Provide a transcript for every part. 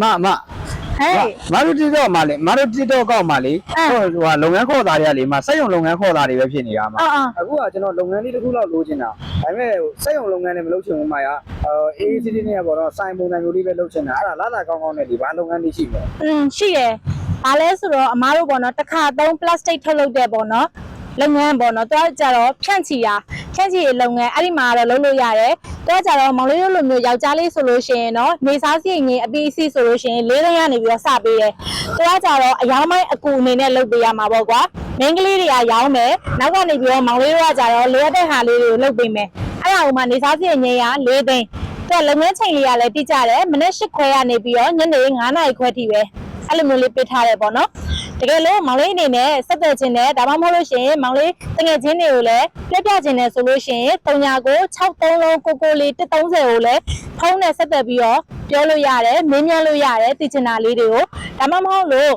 မမဟဲ့ မတို့တိတော့မလေမတို့တိတော့ကောက်မလေအဲ ဟိုဟိုကလုပ်ငန်းခေါ်သားတွေကလေမစက်ရုံလုပ်ငန်းခေါ်သားတွေပဲဖြစ်နေတာမှာအော်အော်အခုကကျွန်တော်လုပ်ငန်းလေးတစ်ခုလောက်လိုချင်တာဒါပေမဲ့စက်ရုံလုပ်ငန်းတွေမလုပ်ချင်ဘူးမှာရအေးအေးစီးစီးနဲ့ပေါ့တော့စိုင်ပုံစံမျိုးလေးပဲလုပ်ချင်တာအဲ့ဒါလာလာကောင်းကောင်းနဲ့ဒီဘာလုပ်ငန်းလေးရှိမလဲอืมရှိရယ်ဘာလဲဆိုတော့အမားတို့ပေါ့နော်တစ်ခါသုံး plastic ထုတ်လုပ်တဲ့ပေါ့နော်လုပ်ငန်းပေါ့နော်တွားကြတော့ဖြန့်ချီတာဖြန့်ချီရေးလုပ်ငန်းအဲ့ဒီမှာတော့လုပ်လို့ရတယ် တွားကြတော့မောင်လေးတို့လိုမျိုးယောက်ျားလေးဆိုလို့ရှိရင်တော့နေစားစီငင်အပီးအစီဆိုလို့ရှိရင်လေးသိန်းကနေပြီးတော့စပေးတယ်တွားကြတော့အယောင်းမိုင်းအကူအနေနဲ့လုပ်ပေးရမှာပေါ့ကွာမင်းကလေးတွေကရောင်းမယ်နောက်ကနေပြီးတော့မောင်လေးတို့ကကြတော့လေးရတဲ့ဟာလေးတွေကိုလုပ်ပေးမယ်အဲ့ဒါဥမာနေစားစီငင်ကလေးသိန်းတဲ့လုပ်ငန်းချိန်လေးကလည်းတိကျတယ်မနေ့၈ခွဲကနေပြီးတော့ညနေ9နာရီခွဲထိပဲအဲ့လိုမျိုးလေးပေးထားတယ်ပေါ့နော် တကယ်လို့မောင်လေးအနေနဲ့ဆက်သွယ်ခြင်းနဲ့ဒါမှမဟုတ်လို့ရှိရင်မောင်လေးတငယ်ချင်းတွေကိုလည်းပြပြခြင်းနဲ့ဆိုလို့ရှိရင်တုံညာကို63လုံးကိုကိုလေး130ကိုလည်းဖုန်းနဲ့ဆက်သွယ်ပြီးတော့ပြောလို့ရတယ်မင်းမြန်းလို့ရတယ်တည်ချင်တာလေးတွေကိုဒါမှမဟုတ်လို့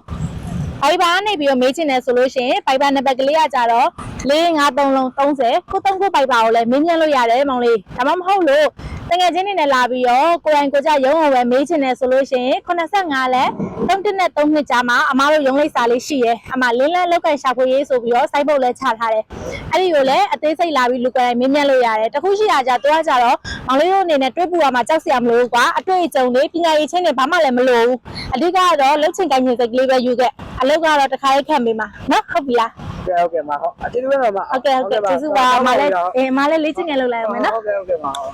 ဘိုင်ဘာနေပြီးတော့မေးချင်တယ်ဆိုလို့ရှိရင်ဘိုင်ဘာနံပါတ်ကလေးကကြတော့453လုံး30ကိုသုံးခုဘိုင်ဘာကိုလည်းမင်းမြန်းလို့ရတယ်မောင်လေးဒါမှမဟုတ်လို့တငယ်ချင်းတွေနဲ့လာပြီးတော့ကိုယ်တိုင်ကိုယ်ကြရုံးအောင်ပဲမေးချင်တယ်ဆိုလို့ရှိရင်85လဲ 3နဲ့3နှစ်ကြာမှာအမားတို့ရုံးလိပ်စာလေးရှိရဲအမလင်းလန်းလောက်ကန်ရှာဖွေရေးဆိုပြီးတော့စိုက်ပုတ်လဲချထားတယ်အဲ့ဒီကိုလည်းအသေးစိတ်လာပြီးလူကိုယ်တိုင်မင်းမြန်းလို့ရတယ်တခုရှိရကြတော့ကြတော့မောင်လေးတို့အနေနဲ့တွေးပူရမှာကြောက်စရာမလိုဘူးကွာအတွေ့အကြုံလေးပညာရေးချင်းတွေဘာမှလည်းမလိုဘူးအဓိကတော့လှုပ်ချင်ကိုင်းချင်စိတ်ကလေးပဲယူခဲ့အလုပ်ကတော့တစ်ခါလေးခံပေးမှာနော်ဟုတ်ပြီလားဟုတ်ကဲ့ဟုတ်ကဲ့မဟုတ်အကျေးဇူးပဲမဟုတ်ကဲ့ဟုတ်ကဲ့ကျေးဇူးပါမလေးအေးမလေးလေးချင်ငယ်လုပ်လိုက်အောင်မယ်နော်ဟုတ်ကဲ့ဟုတ်ကဲ့မဟုတ်